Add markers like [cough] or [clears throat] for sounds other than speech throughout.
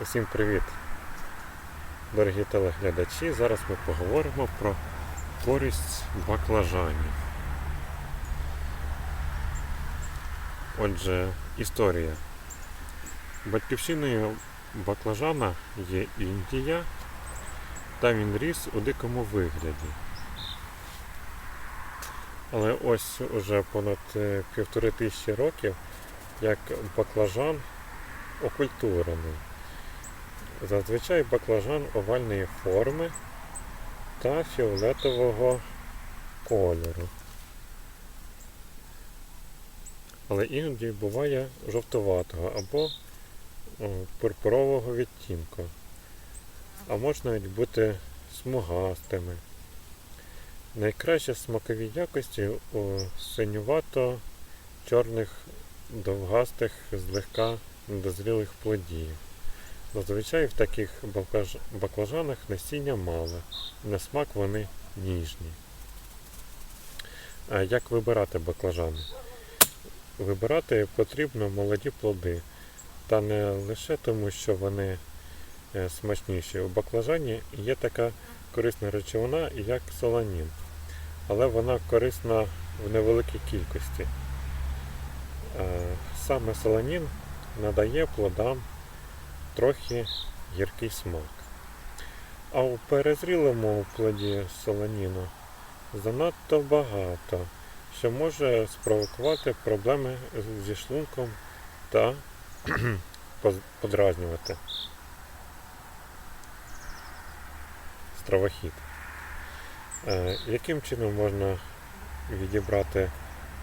Усім привіт, дорогі телеглядачі. Зараз ми поговоримо про користь баклажанів. Отже, історія. Батьківщиною баклажана є Індія, та він ріс у дикому вигляді. Але ось уже понад е, півтори тисячі років, як баклажан окультурений. Зазвичай баклажан овальної форми та фіолетового кольору. Але іноді буває жовтуватого або о, пурпурового відтінку. А можуть навіть бути смугастими. Найкраще смакові якості у синювато чорних довгастих злегка недозрілих плодів. Зазвичай в таких баклажанах насіння мало, на смак вони ніжні. А як вибирати баклажани? Вибирати потрібно молоді плоди, та не лише тому, що вони е, смачніші. У баклажані є така корисна речовина, як соланін, але вона корисна в невеликій кількості. Е, Саме соланін надає плодам трохи гіркий смак. А у перезрілому плоді солоніну занадто багато, що може спровокувати проблеми зі шлунком та [clears throat] подразнювати стравохід. Е, Яким чином можна відібрати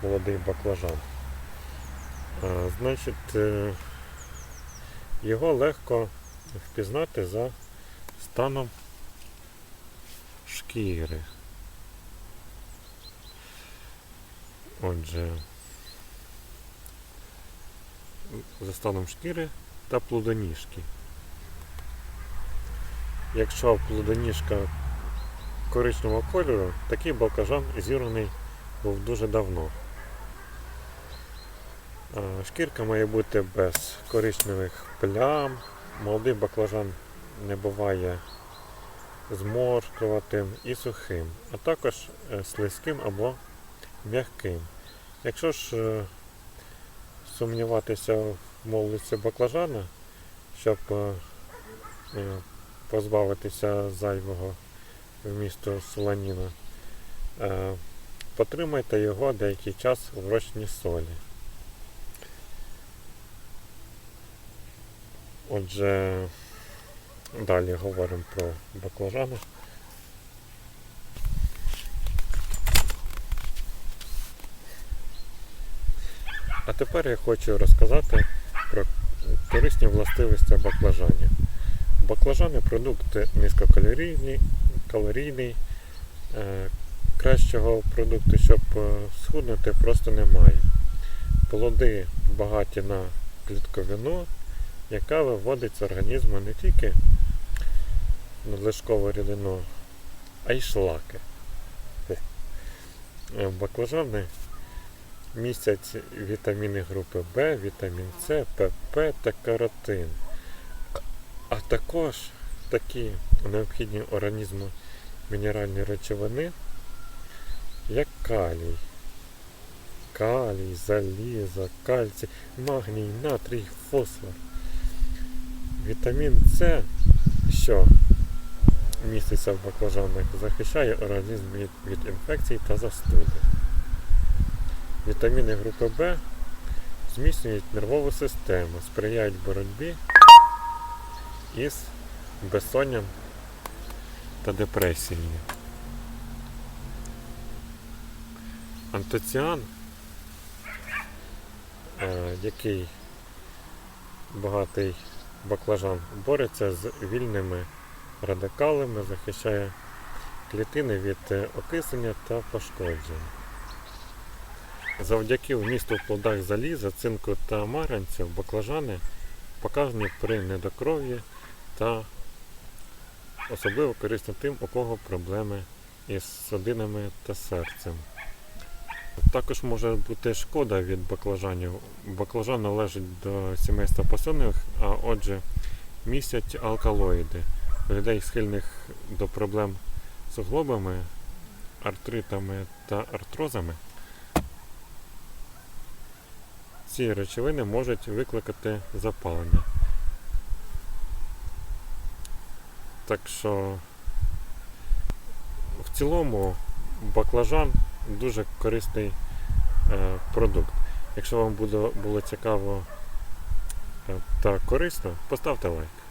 молодий баклажан? Е, Значить, е, його легко впізнати за станом шкіри. Отже, за станом шкіри та плодоніжки. Якщо плодоніжка коричневого кольору, такий баклажан зірваний був дуже давно. А, Шкірка має бути без коричневих плям. Молодий баклажан не буває зморшкуватим і сухим, а також е, слизьким або м'яким. Якщо ж е, сумніватися в молодості баклажана, щоб е, е, позбавитися зайвого вмісту солоніна, е, потримайте його деякий час в розчині солі. Отже, далі говоримо про баклажани. А тепер я хочу розказати про корисні властивості баклажанів. Баклажани продукт низькокалорійний, калорійний. Е, Кращого продукту, щоб е, схуднути, просто немає. Плоди багаті на клітковину, яка виводить з організму не тільки надлишкову рідину, а й шлаки. Е, Баклажани містять вітаміни групи В, вітамін С, ПП та каротин. А також такі необхідні організму мінеральні речовини, як калій. Калій, залізо, кальцій, магній, натрій, фосфор. Вітамін С, що міститься в баклажанах, захищає організм від, від інфекцій та застуди. Вітаміни групи В зміцнюють нервову систему, сприяють боротьбі із безсонням та депресією. Антоціан, е, який багатий баклажан, бореться з вільними радикалами, захищає клітини від е, окислення та пошкоджень. Завдяки вмісту в плодах заліза, цинку та марганцю баклажани показані при недокров'ї та особливо корисні тим, у кого проблеми із судинами та серцем. Також може бути шкода від баклажанів. Баклажан належить до сімейства посольних, а отже містять алкалоїди. У людей схильних до проблем з суглобами, артритами та артрозами. Ці речовини можуть викликати запалення. Так що в цілому баклажан дуже корисний е, продукт. Якщо вам було цікаво е, та корисно, поставте лайк.